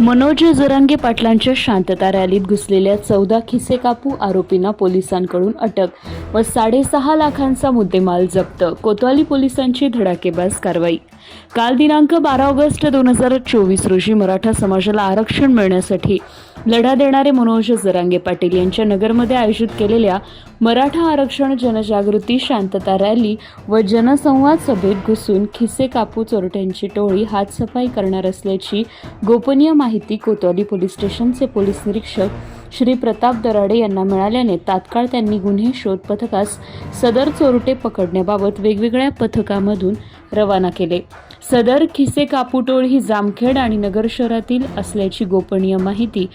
मनोज जरांगे पाटलांच्या शांतता रॅलीत घुसलेल्या चौदा खिसे कापू आरोपींना पोलिसांकडून अटक व साडेसहा लाखांचा मुद्देमाल जप्त. कोतवाली पोलिसांची धडाकेबाज कारवाई. काल दिनांक बारा ऑगस्ट दोन हजार चोवीस रोजी मराठा समाजाला आरक्षण मिळण्यासाठी लढा देणारे मनोज जरांगे पाटील यांच्या नगरमध्ये आयोजित केलेल्या मराठा आरक्षण जनजागृती शांतता रॅली व जनसंवाद सभेत घुसून खिसे कापू चोरट्यांची टोळी हातसफाई करणार असल्याची गोपनीय माहिती कोतवाली पोलीस स्टेशनचे पोलीस निरीक्षक श्री प्रताप दराडे यांना मिळाल्याने तात्काळ त्यांनी गुन्हे शोध पथकास सदर चोरटे पकडण्याबाबत वेगवेगळ्या पथकामधून रवाना केले. सदर खिसे कापुटोळ ही जामखेड आणि नगर शहरातील असल्याची गोपनीय माहिती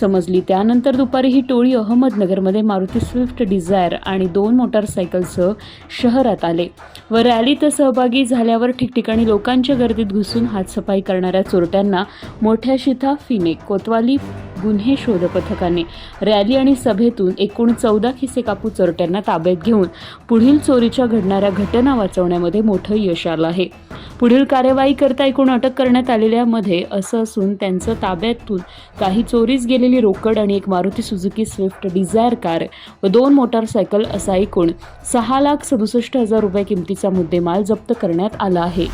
समजली. त्यानंतर दुपारी ही टोळी अहमदनगरमध्ये मारुती स्विफ्ट डिझायर आणि दोन मोटारसायकलसह शहरात आले. व रॅलीत सहभागी झाल्यावर ठिकठिकाणी लोकांच्या गर्दीत घुसून हातसफाई करणाऱ्या चोरट्यांना मोठ्या शिथा फिने कोतवाली गुन्हे शोध पथकाने रॅली आणि सभेतून एकूण चौदा खिसे कापू चोरट्यांना ताब्यात घेऊन पुढील चोरीच्या घडणाऱ्या घटना वाचवण्यामध्ये मोठं यश आलं आहे. पुढील कार्यवाही करता एकूण अटक करण्यात आलेल्यामध्ये असं असून त्यांचं ताब्यातून काही चोरीस गेलेली रोकड आणि एक Maruti Suzuki Swift Dzire car व दोन मोटारसायकल असा एकूण सहा लाख सदुसष्ट हजार रुपये किमतीचा मुद्देमाल जप्त करण्यात आला आहे.